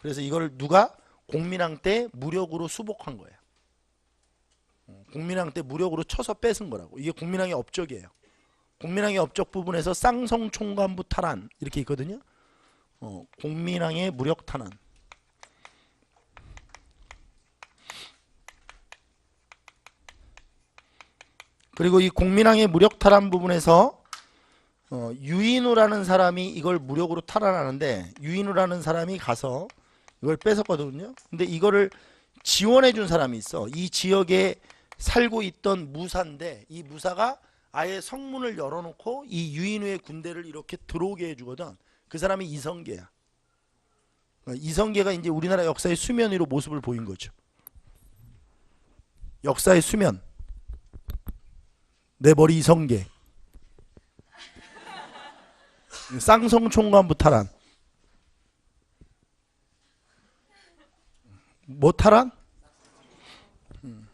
그래서 이걸 누가 공민왕 때 무력으로 수복한 거예요. 어, 공민왕 때 무력으로 쳐서 뺏은 거라고. 이게 공민왕의 업적이에요. 공민왕의 업적 부분에서 쌍성 총관부 탈환 이렇게 있거든요. 어, 공민왕의 무력 탄환. 그리고 이 공민왕의 무력 탈환 부분에서 어, 유인우라는 사람이 이걸 무력으로 탈환하는데 유인우라는 사람이 가서 이걸 뺏었거든요. 근데 이거를 지원해 준 사람이 있어. 이 지역에 살고 있던 무사인데 이 무사가 아예 성문을 열어놓고 이 유인우의 군대를 이렇게 들어오게 해주거든. 그 사람이 이성계야. 어, 이성계가 이제 우리나라 역사의 수면 위로 모습을 보인 거죠. 역사의 수면. 내 머리 이성계. 쌍성총관부 탈환. 뭐 탈환? 음.